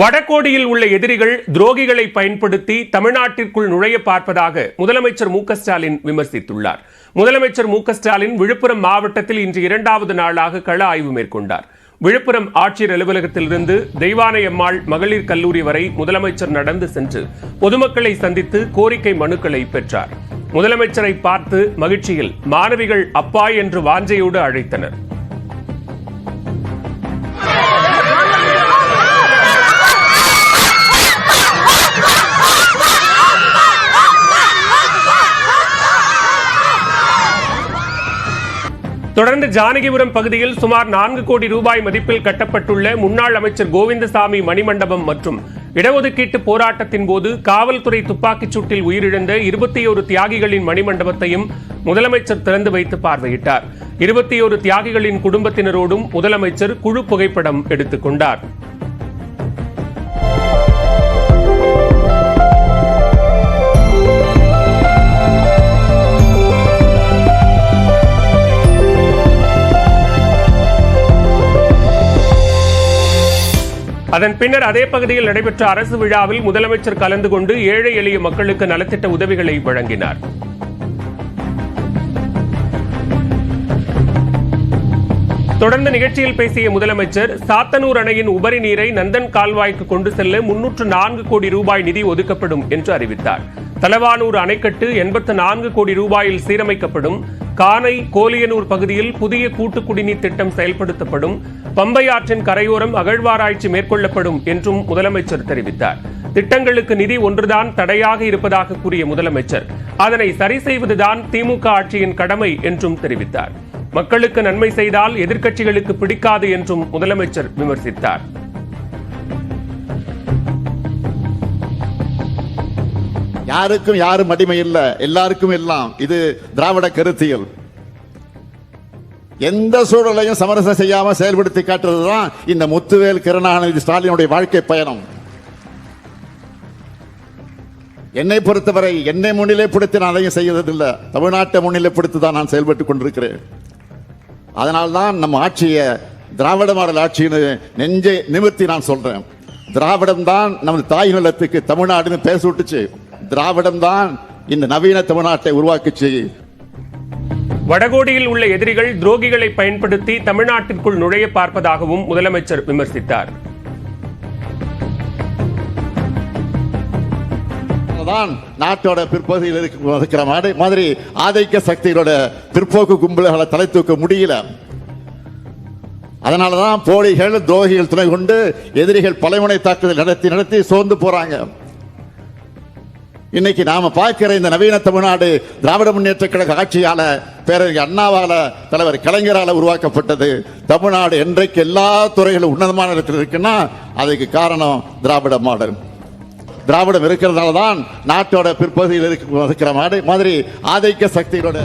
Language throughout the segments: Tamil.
வடகோடியில் உள்ள எதிரிகள் துரோகிகளை பயன்படுத்தி தமிழ்நாட்டிற்குள் நுழைய பார்ப்பதாக முதலமைச்சர் மு ஸ்டாலின் விமர்சித்துள்ளார். முதலமைச்சர் மு ஸ்டாலின் விழுப்புரம் மாவட்டத்தில் இன்று இரண்டாவது நாளாக கள ஆய்வு மேற்கொண்டார். விழுப்புரம் ஆட்சியர் அலுவலகத்திலிருந்து தெய்வானையம்மாள் மகளிர் கல்லூரி வரை முதலமைச்சர் நடந்து சென்று பொதுமக்களை சந்தித்து கோரிக்கை மனுக்களை பெற்றார். முதலமைச்சரை பார்த்து மகிழ்ச்சியில் மாணவிகள் அப்பா என்று வாஞ்சையோடு அழைத்தனர். தொடர்ந்து ஜானகிபுரம் பகுதியில் சுமார் நான்கு கோடி ரூபாய் மதிப்பில் கட்டப்பட்டுள்ள முன்னாள் அமைச்சர் கோவிந்தசாமி மணிமண்டபம் மற்றும் இடஒதுக்கீட்டு போராட்டத்தின் போது காவல்துறை துப்பாக்கிச் சூட்டில் உயிரிழந்த இருபத்தி ஒரு தியாகிகளின் மணிமண்டபத்தையும் முதலமைச்சர் திறந்து வைத்து பார்வையிட்டார். இருபத்தி ஒரு தியாகிகளின் குடும்பத்தினரோடும் முதலமைச்சர் குழு புகைப்படம் எடுத்துக் அதன் பின்னர் அதே பகுதியில் நடைபெற்ற அரசு விழாவில் முதலமைச்சர் கலந்து கொண்டு ஏழை எளிய மக்களுக்கு நலத்திட்ட உதவிகளை வழங்கினார் தொடர்ந்து நிகழ்ச்சியில் பேசிய முதலமைச்சர் சாத்தனூர் அணையின் உபரி நீரை நந்தன் கால்வாய்க்கு கொண்டு செல்ல முன்னூற்று நான்கு கோடி ரூபாய் நிதி ஒதுக்கப்படும் என்று அறிவித்தார். தலவானூர் அணைக்கட்டு எண்பத்து நான்கு கோடி ரூபாயில் சீரமைக்கப்படும். கானை கோலியனூர் பகுதியில் புதிய கூட்டு குடிநீர் திட்டம் செயல்படுத்தப்படும். பம்பை ஆற்றின் கரையோரம் அகழ்வாராய்ச்சி மேற்கொள்ளப்படும் என்றும் முதலமைச்சர் தெரிவித்தார். திட்டங்களுக்கு நிதி ஒன்றுதான் தடையாக இருப்பதாக கூறிய முதலமைச்சர் அதனை சரி செய்வதுதான் திமுக ஆட்சியின் கடமை என்றும் தெரிவித்தார். மக்களுக்கு நன்மை செய்தால் எதிர்க்கட்சிகளுக்கு பிடிக்காது என்றும் முதலமைச்சர் விமர்சித்தார். யாருக்கும் யாரும் அடிமை இல்லை. எல்லாருக்கும் எல்லாம் இது திராவிட கருத்தியல். எந்த சூழலையும் சமரசம் செய்யாம செயல்படுத்தி காட்டுறதுதான் இந்த முத்துவேல் கருணாநிதி ஸ்டாலினுடைய வாழ்க்கை பயணம். என்னை பொறுத்தவரை என்னை முன்னிலைப்படுத்தி நான் அதையும் செய்வதில்லை தமிழ்நாட்டை முன்னிலைப்படுத்தி தான் நான் செயல்பட்டு கொண்டிருக்கிறேன். அதனால்தான் நம்ம ஆட்சியை திராவிட மாடல் ஆட்சின்னு நெஞ்சை நிமிர்த்தி நான் சொல்றேன். திராவிடம் தான் நமது தாய் நிலத்துக்கு தமிழ்நாடுன்னு பேச விட்டுச்சு திராவிடம் தான் இந்த நவீன தமிழ்நாட்டை உருவாக்குச்சு. வடகோடியில் உள்ள எதிரிகள் துரோகிகளை பயன்படுத்தி தமிழ்நாட்டிற்குள் நுழைய பார்ப்பதாகவும் முதலமைச்சர் விமர்சித்தார். தான் நாட்டோட பிற்பகுதியில் இருக்கிற மாதிரி மாதிரி ஆதிக்க சக்திகளோட பிற்போக்கு கும்பல்களை தலை தூக்க முடியல. அதனால தான் போலிகள் துரோகிகள் துணை கொண்டு எதிரிகள் பலைமுனை தாக்குதல் நடத்தி நடத்தி சோர்ந்து போறாங்க. இன்னைக்கு நாம பார்க்கிற இந்த நவீன தமிழ்நாடு திராவிட முன்னேற்ற கழக ஆட்சியால பேரறிஞர் அண்ணாவால தலைவர் கலைஞரால உருவாக்கப்பட்டது. தமிழ்நாடு என்றைக்கு எல்லா துறைகளும் உன்னதமான இடத்தில் இருக்குன்னா அதுக்கு காரணம் திராவிட மாடல். திராவிடம் இருக்கிறதால தான் நாட்டோட பிற்பகுதியில் இருக்கிற மாதிரி மாதிரி ஆதிக்க சக்திகளோட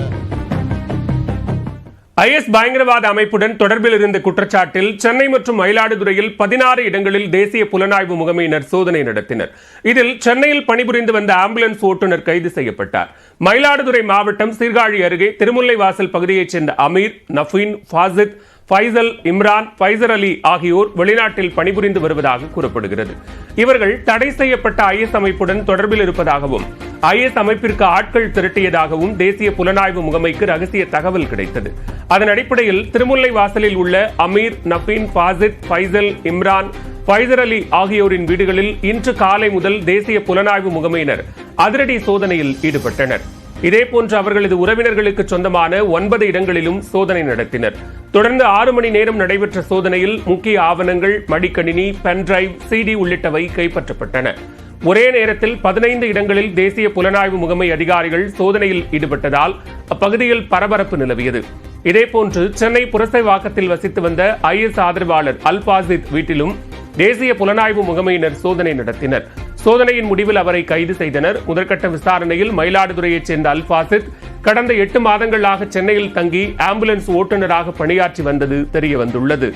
ஐஎஸ் பயங்கரவாத அமைப்புடன் தொடர்பில் இருந்த குற்றச்சாட்டில் சென்னை மற்றும் மயிலாடுதுறையில் பதினாறு இடங்களில் தேசிய புலனாய்வு முகமையினர் சோதனை நடத்தினர். இதில் சென்னையில் பணிபுரிந்து வந்த ஆம்புலன்ஸ் ஓட்டுநர் கைது செய்யப்பட்டார். மயிலாடுதுறை மாவட்டம் சீர்காழி அருகே திருமுல்லைவாசல் பகுதியைச் சேர்ந்த அமீர் நஃபீன் ஃபாசித் ஃபைசல் இம்ரான் ஃபைசர் அலி ஆகியோர் வெளிநாட்டில் பணிபுரிந்து வருவதாக கூறப்படுகிறது. இவர்கள் தடை செய்யப்பட்ட ஐஎஸ் அமைப்புடன் தொடர்பில் இருப்பதாகவும் ஐஎஸ் அமைப்பிற்கு ஆட்கள் திரட்டியதாகவும் தேசிய புலனாய்வு முகமைக்கு ரகசிய தகவல் கிடைத்தது. அதன் அடிப்படையில் திருமுல்லை வாசலில் உள்ள அமீர் நஃபீன் ஃபாசித் ஃபைசல் இம்ரான் ஃபைசர் அலி ஆகியோரின் வீடுகளில் இன்று காலை முதல் தேசிய புலனாய்வு முகமையினர் அதிரடி சோதனையில் ஈடுபட்டனர். இதேபோன்று அவர்களது உறவினர்களுக்கு சொந்தமான ஒன்பது இடங்களிலும் சோதனை நடத்தினர். தொடர்ந்து ஆறு மணி நேரம் நடைபெற்ற சோதனையில் முக்கிய ஆவணங்கள் மடிக்கணினி பென்டிரைவ் சிடி உள்ளிட்டவை கைப்பற்றப்பட்டன. ஒரே நேரத்தில் பதினைந்து இடங்களில் தேசிய புலனாய்வு முகமை அதிகாரிகள் சோதனையில் ஈடுபட்டதால் அப்பகுதியில் பரபரப்பு நிலவியது. இதேபோன்று சென்னை புரசைவாக்கத்தில் வசித்து வந்த ஐஎஸ் ஆதரவாளர் அல்பாசித் வீட்டிலும் தேசிய புலனாய்வு முகமையினர் சோதனை நடத்தினர். சோதனையின் முடிவில் அவரை கைது செய்தனர். முதற்கட்ட விசாரணையில் மயிலாடுதுறையைச் சேர்ந்த அல்பாசித் கடந்த எட்டு மாதங்களாக சென்னையில் தங்கி ஆம்புலன்ஸ் ஓட்டுநராக பணியாற்றி வந்தது தெரிய வந்துள்ளது